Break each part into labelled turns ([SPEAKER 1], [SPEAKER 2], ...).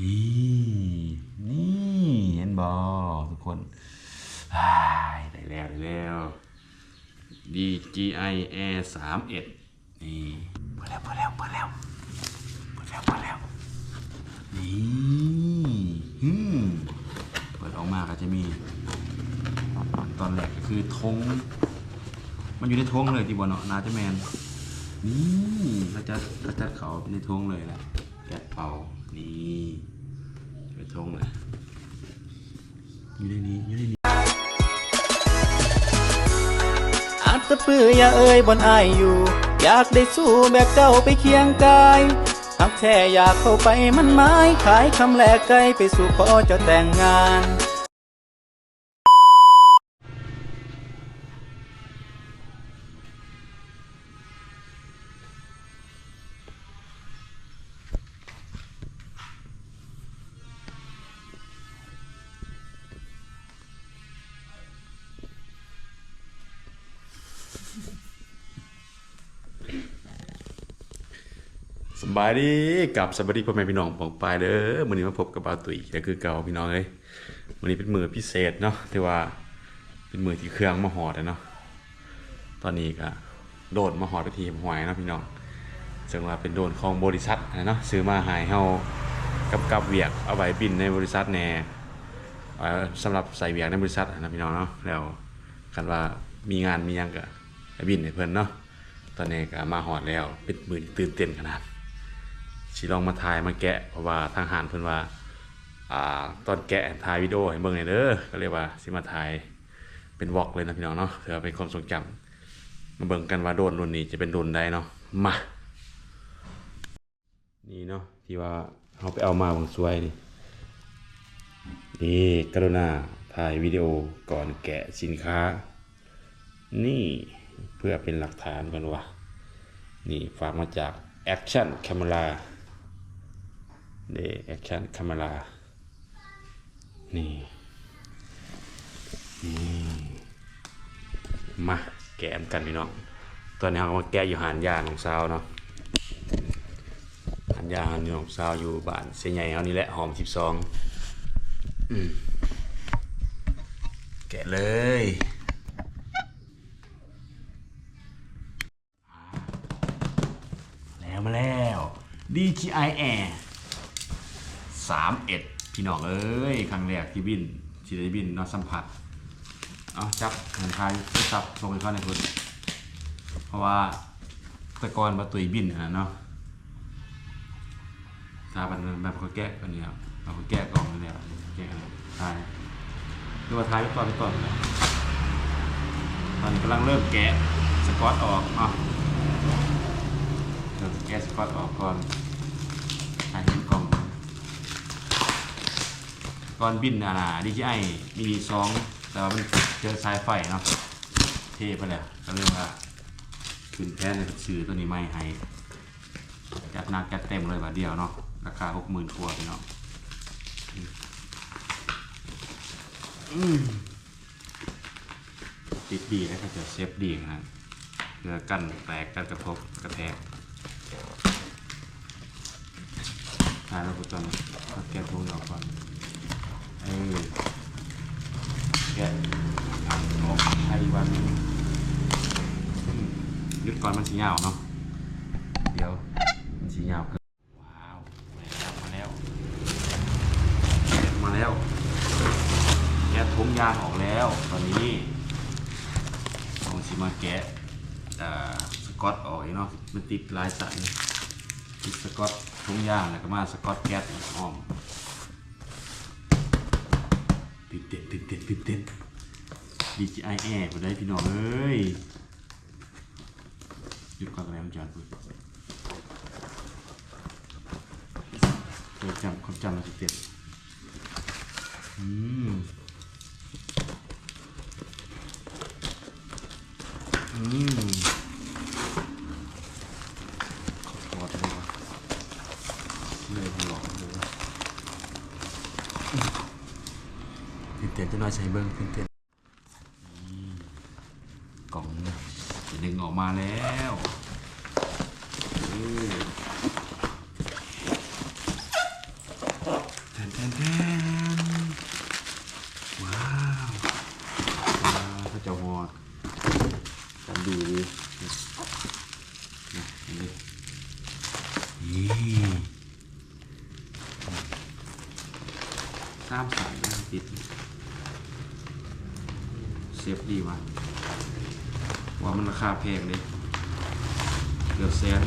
[SPEAKER 1] นี่ นี่เห็นบอทุกคนได้แล้วได้แล้ว DJI Air 3 1นี่เปิดแล้วเปิดแล้วเปิดแล้วเปิดแล้วเปิดแล้วนี่อืมเปิดออกมาก็จะมี ตอนแรกก็คือธงมันอยู่ในธงเลยที่บอเนาะนาจะแมนนี่เราจะเราจะเขาในธงเลยแหละแกะเป่า นี่อยู่ในธงเลยอยู่ในนี้อยู่ในนี้
[SPEAKER 2] อาจจะเปื่ออย่าเอ่ยบนอายอยู่ อยากได้สู้แบบเก่าไปเคียงกายหักแท้อยากเข้าไปมันไม้ขายคำแลกไกลไปสู่ขอเจะแต่งงาน
[SPEAKER 1] สบายดีกับสวัสดีพ่อแม่พี่น้องปองปายเด้อวันนี้มาพบกับบาตุ๋ยก็คือเก่าพี่น้องเอ้ยวันนี้เป็นมือพิเศษเนาะที่ว่าเป็นมือที่เครื่องมาหอดอะเนาะตอนนี้ก็โดดมาหอดไปทีมหวยเนาะพี่น้องซึ่งว่าเป็นโดนของบริษัทนะเนาะซื้อมาหายเฮากับกับเวียกเอาไว้บินในบริษัทแน่เอาไว้สำหรับใส่เวียกในบริษัทนะพี่น้องเนาะแล้วกันว่ามีงานมียังก็บินให้เพิ่นเนาะตอนนี้ก็มาหอดแล้วเป็นมือตื่นเต้นขนาด สิลองมาถ่ายมาแกะเพราะว่าทางหารเพิ่นว่าอ่าตอนแกะถ่ายวิดีโอให้เบิ่งหน่อยเด้อก็เรียกว่าสิมาถ่ายเป็นวอล์กเลยนะพี่น้องเนาะเพื่อเป็นความทรงจำมาเบิ่งกันว่าโดนรุ่นนี้จะเป็นโดรนใดเนาะมานี่เนาะที่ว่าเอาไปเอามาบางสวยนี่นี่กรุณาถ่ายวิดีโอก่อนแกะสินค้า นี่เพื่อเป็นหลักฐานกันว่านี่ฝากมาจาก Action Camera เด Action Camera นี่ นี่ มาแกะกันพี่น้อง ตอนนี้เราก็มาแกะอยู่หานยาของสาวเนาะหานยาหานยาของสาวอยู่บ้านเสียใหญ่เอานี่แหละหอม12อืมแกะเลยแล้วมาแล้ว DJI Air 31พี่น้องเอ้ยครั้งแรกที่บินที่ได้บินนอสัมผัสเอาจับเหมือนไทยจับส่งให้เขาในคุณเพราะว่าตะกอนมาตุยบินอะเนาะถ้ามันแบบเขาแก้กันเนี้ครับเราแก้กล่องเนี่แหละแก้กันทายดูว่าทายไปก่อนไปก่อนนะตอนนี้กำลังเริ่มแกะสกอตออกเนาะเดี๋ยวแกะสกอตออกก่อนใช้เห็นกล่อง ก่อนบินอะนะ DJI มีสองแต่ว่ามันเจอสายไฟเนาะเทไปแล้วก็เรียกว่าขึ้นแท่นเลยซื้อตัวนี้ไม่ให้จัดหนักจัดเต็มเลยบาทเดียวเนาะราคาหกหมื่นกว่าเนาะติดดีนะครับจะเซฟดีนะเพื่อกันแตกกันกระทบกระแทกหาเราไปก่อนเอาแกะพวกนี้ออกก่อน แกะออกไทยวันนึงอืมยึดก่อนมันสีเหงาเนาะ เดี๋ยวมันสีเหงาเกินว้าว มาแล้ว มาแล้ว แกะมาแล้วแกะทุงยางออกแล้ว ตอนนี้ผมสิมาแกะอ่าสกอตออกอีกเนาะ มันติดลายสันติดสกอตทุงยางแล้วก็มาสกอตแก๊สอ้อม ตื่นเต้นตื่นเต้นตื่นเต้น DJI Air ไปได้พี่น้องเอ้ยหยุดก่อนแล้วจานพูดเดี๋ยวจำความจำเราจะเต็มอืมอืม ขอดเลยวะเลยมันหลอกเลย ตื่นเต้นจะน้อยใช้เบิ้งตื่นเต้นกล่องจะดึงออกมาแล้วเออนแทนว้าวว้าวพระเจ้าหอดกันดูดินะนี่นี่สามสายติด ซฟดีว่ะว่ามันราคาแพงเลยเกือบแสน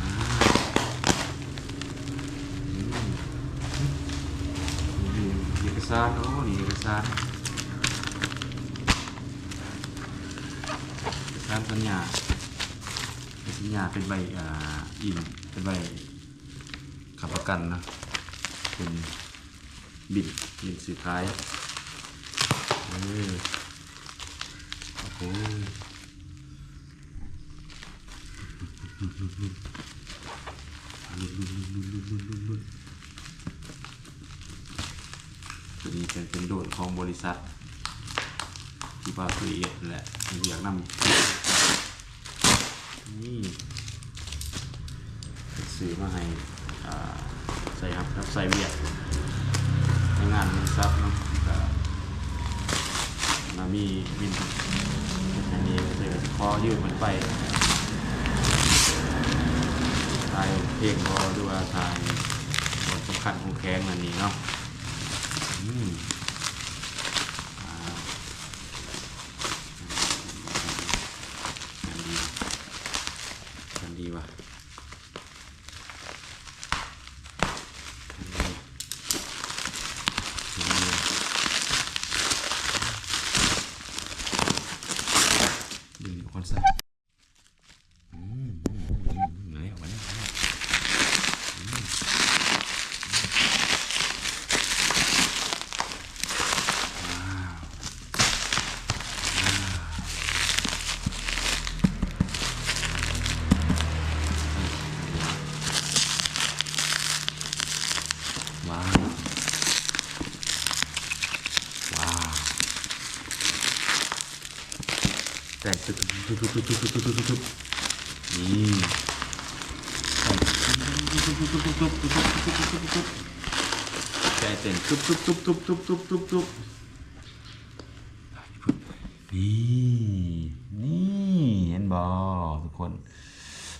[SPEAKER 1] อ่มนี่เอกสารโอ้นี่เอกสารเอกสารสัญญาสัญญาเป็นใบอ่าอินเป็นใบขับประกันนะเป็นบินบินสุดท้าย อโอ้โหตัวนี้เป็นเป็นโดดของบริษัท ที่ปาตุยเอ็ดแหละมีอยากนำนี่ซื้อมาให้ใส่ครับครับใส่เวียดในงานบริษัทเนาะ มามีวินอันนี้เสือคอยืดมันไปทายเพลงพอด้วยทายบทสำคัญของแข้งอันนี้เนาะ ใจเต้นตุ๊บตุ๊บตุ๊บตุ๊บตุ๊บตุ๊บตุ๊บตุ๊บนี่นี่เห็นบอทุกคน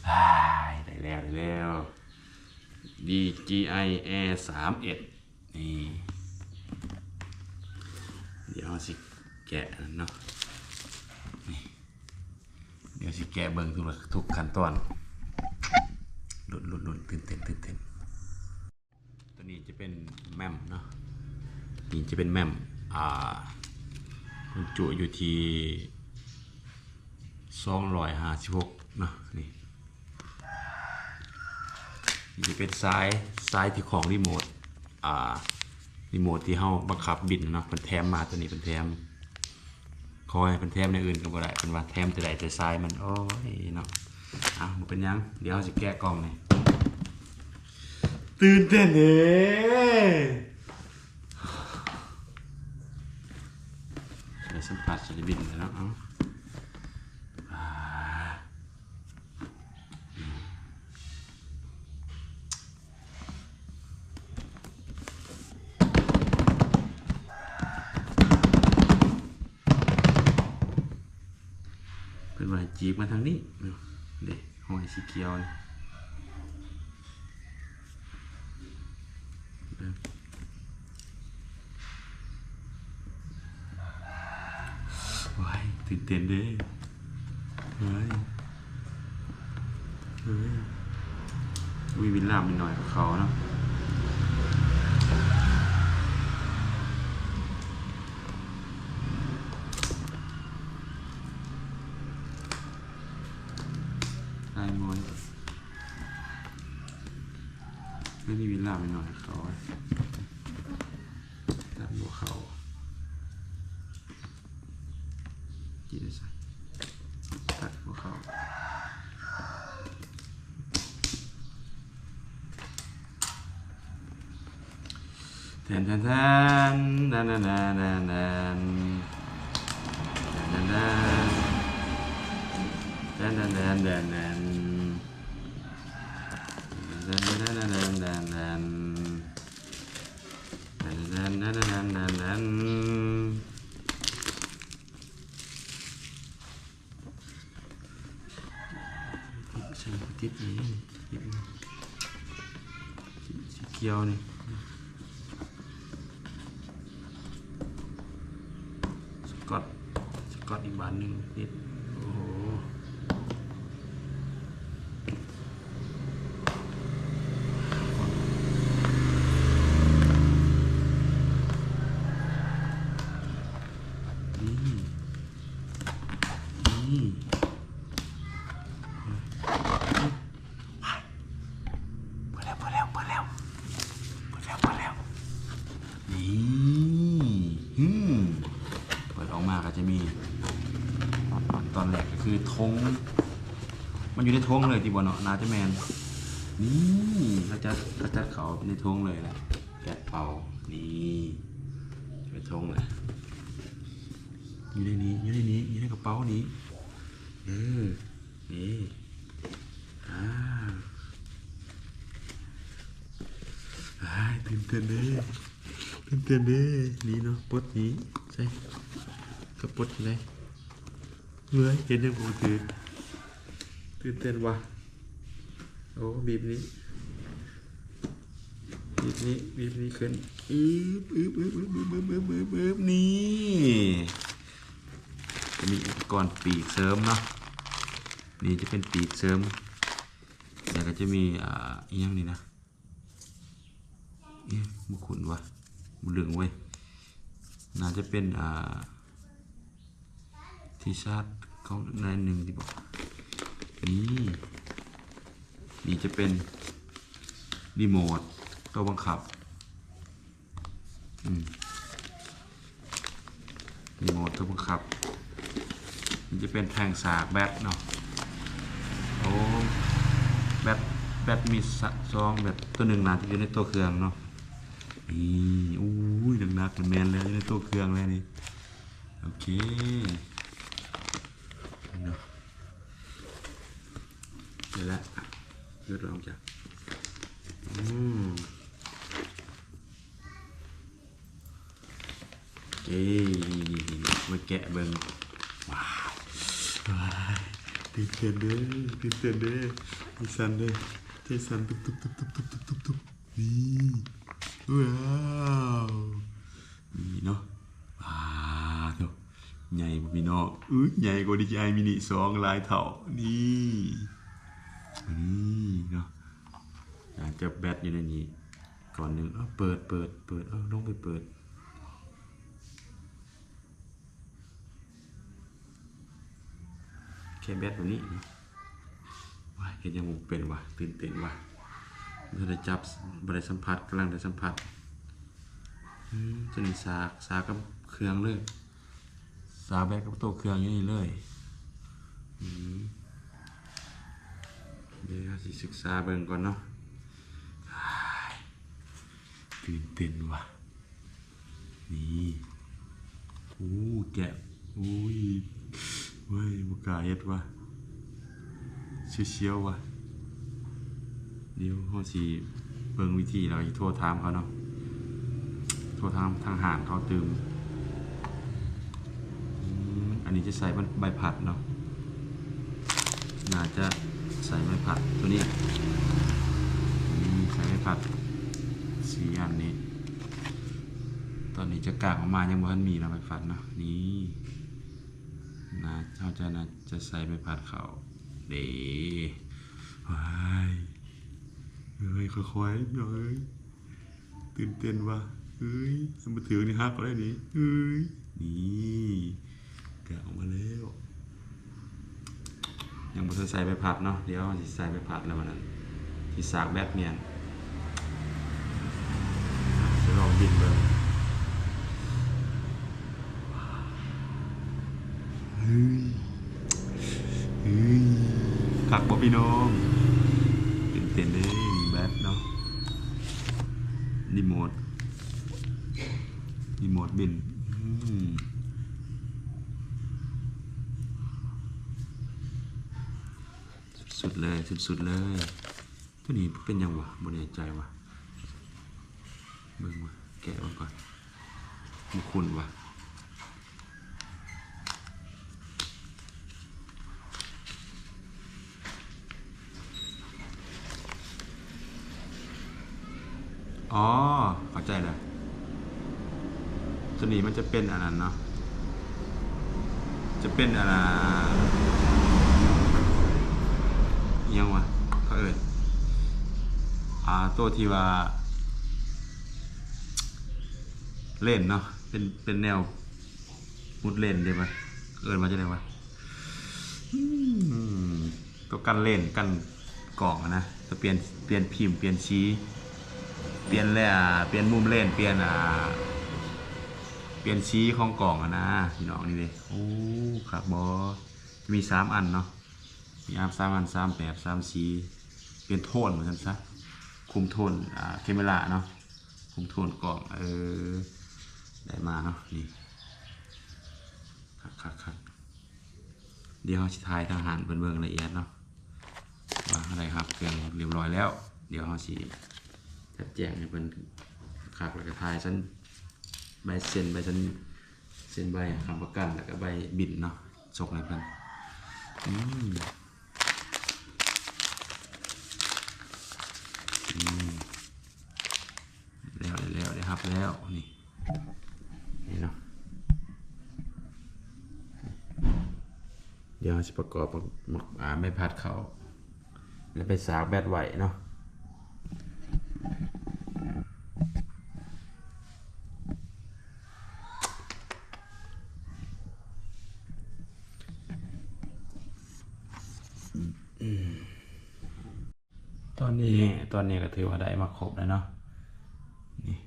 [SPEAKER 1] อ้ายได้แล้วได้แล้ว DJI Air 3 1นี่ เดี๋ยวสิแกะเนาะเดี๋ยวสิแกะเบิ่งทุกทุกขั้นตอน ลุดหลุดหลุดตื่นเต้นตื่นเต้นตัวนี้จะเป็นแมมเนาะนี่จะเป็นแมมอ่าจุอยู่ที่สองร้อยห้าสิบหกเนาะนี่นี่จะเป็นซ้ายซ้ายที่ของรีโมทอ่ารีโมทที่เฮาบังคับบินเนาะเป็นแถมมาตัวนี้เป็นแถมคอยเป็นแถมในอื่นก็บ่ได้เป็นว่าแถมแต่ใดแต่ซ้ายมันโอ้ยเนาะ อะมันเป็นหยัง เดี๋ยวเราจะแก้กล้องนี่ตื่นเต้นเด้ได้สัมผัสจะได้บินแล้วเนาะเอ้าอ่าเป็นว่าให้จีบมาทางนี้ สีเขียวนี่เด้อว้ายตื่นเต้นเด้เฮ้ยเฮ้ยวิวิลล่ามันหน่อยกับเขาเนาะ Than than than na na na na na na na na na na na na tiếp này tiếp kia này kalau dibanding gitu. อยู่ในธงเลยที่บนเนาะนาจะแมนนี่เขาจะเขาจะเขาในธงเลยแหละแกะเป่านี่เป็นธงเลยอยู่ในนี้อยู่ในนี้อยู่ในกระเป๋านี้เออนี่อ่าอ้าตื่นเต้นเด้ตื่นเต้นเด้นี่เนาะปดนี้ใช่ก็ปดเลยเฮ้ยเห็นยังกูตื่น ตื่นเต้นว่ะโอ้บีบนี้บีบนี้บีบนี้ขึ้นอึ๊บอึ๊บอึ๊บอึ๊บอึ๊บอึ๊บอึ๊บอึ๊บนี่จะมีอุปกรณ์ปีกเสริมเนาะนี่จะเป็นปีกเสริมแต่ก็จะมีอ่าอีกอย่างนี้นะเอ๊ะบุขุนวะบุเหลืองเว้ยน่าจะเป็นอ่าที่ชาร์จเขาในหนึ่งที่บอก นี่นี่จะเป็นรีโมทตัวบังคับรีโมทตัวบังคับนี่จะเป็นแทงสากแบตเนาะโอ้แบตแบตมีสะซองแบบตัวหนึ่งนะที่อยู่ในตัวเครื่องเนาะนี่อู้ยหนักๆแมนเลยอยู่ในตัวเครื่องเลยนี่โอเคเนาะ เดี๋ยวละยืดลองจากอืมเอ้ยมาแกะเบิ่งว้าวว้ายตื่นเต้นเด้อตื่นเต้นเด้อใจสั่นเด้อใจสั่นตุ๊บตุ๊บตุ๊บตุ๊บตุ๊บตุ๊บตุ๊บตุ๊บนี่ว้าวนี่เนาะว้าวเนาะใหญ่บ่พี่น้องอุ้ยใหญ่กว่าดีใจมินิสองหลายเท่านี่ นี่เนาะจะแบตอยู่ในนี้ก่อนหนึ่งเอาเปิดเปิดเปิดเอาลงไปเปิดแค่แบตแบบนี้ว้าเห็นยังบ่เป็นว่ะตื่นเต้นว่ะบ่ได้จับบได้สัมผัสกำลังได้สัมผัสตัวนี้สากสากกับเครื่องเลยสากแบตกับตัวเครื่องอยู่นี่เลยอืม เดี๋ยวสิศึกษาเบิ่งก่อนเนาะตื่นเต้นว่ะ นี่โอ้แกะอุ้ยเว้ยบกาเฮ็ดว่ะเชียวๆว่ะ เดี๋ยวเขาสิเบิ่งวิธีเราจะโทรถามเขาเนาะโทรถามทางหางเขาตืมอันนี้จะใส่ใบผัดเนาะน่าจะ ใส่ใบผัดตัวนี้ใส่ใบผัดสีอันนี้ ตอนนี้จะกางออกมายังบ่ทันมีนะใบผัดเนาะนี่นะเขาจะนะจะใส่ไปผัดเขาเดว้ายเฮ้ยค่อยๆเฮ้ยตื่นเต้นว่ะเฮ้ยมาถือนี่ฮักก็ได้นี่เฮ้ยนี่แกะออกมาแล้ว ยังบ่ทันใส่ไปผัดเนาะเดี๋ยวสิใส่ไปผัดแล้ววันนั้นที่สากแบบเมียนจะลองบินเบิ่งเฮ้ยเฮ้ยคักบ่พี่น้องตื่นเต้นเด้มีแบตเนาะรีโมทรีโมทบินอืม สุดๆเลย ตัวนี้เป็นยังวะบนใจวะเบิ่งวะแกะมันก่อนมันคุ้นวะอ๋อเข้าใจแล้วตัวนี้มันจะเป็นอันนั้นเนาะจะเป็นอะไรอิหยังวะเขาเอ่ยอ่าตัวที่ว่า เล่นเนาะเป็นเป็นแนวมุดเล่นได้ปะเอินมาจะได้ปะอืมตัวกันเล่นกันกล่องนะจะเปลี่ยนเปลี่ยนพิมพ์เปลี่ยนชี้ เปลี่ยนแล่เปลี่ยนมุมเล่นเปลี่ยนอ่าเปลี่ยนชี้ของกล่องนะพี่น้องนี่เลยโอ้ครับบอมีสามอันเนาะ มีอาร์มสามอันสามแบบสามสีเปลี่ยนโทนเหมือนกันซะคุมโทนอ่าเคมเมล่าเนาะคุมโทนกล่องเออได้มาเนาะนี่คักคักคักเดี๋ยวเราสิทายทหารเบิ่งละเอียดเนาะว่าอะไรครับเครื่องเรียบร้อยแล้ว เดี๋ยวเราสิจัดแจงให้เพิ่นคักแล้วก็ทายชั้นใบเซ็นใบเซ็นเซ็นใบคำประกันแล้วก็ใบบินเนาะส่งให้เพิ่นอืมอืม แล้วแล้วได้ครับแล้วนี่นี่เนาะเดี๋ยวจะประกอบหมกอ่าไม่พัดเขาแล้วไปสากแบดไหวเนาะ ตอนนี้ตอนนี้ก็ ถือว่าได้มาครบแล้วเนาะนี่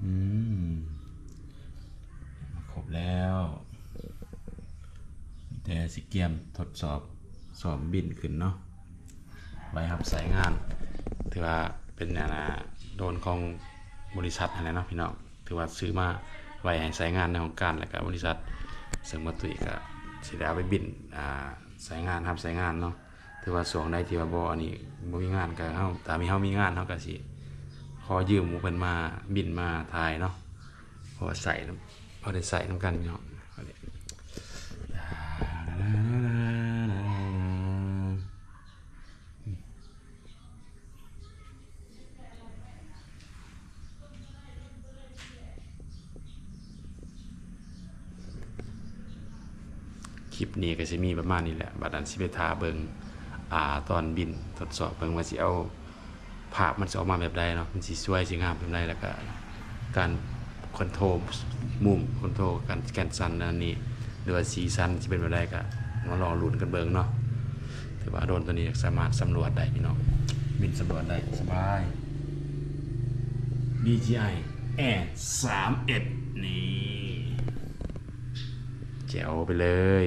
[SPEAKER 1] อืมมาครบแล้วแต่สิเกียมทดสอบสอบบินขึ้นเนาะไว้ครับใส่งาน ถือว่าเป็นอันนะโดนของบริษัทอะไรเนาะพี่น้องถือว่าซื้อมาไว้ให้ใช้งานในของการแล้วก็บริษัทเสริมมาตุยก็สิได้เอาไปบินอ่าใช้งานครับใช้งานเนาะ ถือว่าสวงได้ที่ว่าบ่อันนี้บ่มีงานก็เฮาตามมีเฮามีงานเฮาก็สิขอยืมหมู่เพิ่นมาบินมาถ่ายเนาะเพราะใส่พอได้ใส่น้ำกันพี่น้องคลิปนี้ก็จะมีประมาณนี้แหละ บัดนั้นสิไปทาเบิง อ่าตอนบินทดสอบเบิงว่าสิเอาภาพมันจะออกมาแบบใดเนาะมันสิสวยสิงามแบบใดแล้วก็การคอนโทรลมุมคอนโทรลการแกนสันนันนี่หรือว่าสีสันสิเป็นแบบใดก็มาลองลุ้นกันเบิงเนาะถือว่าโดนตัวนี้สามารถสำรวจได้พี่น้องบินสำรวจได้สบาย DJI Air 31นี่แจ๋วไปเลย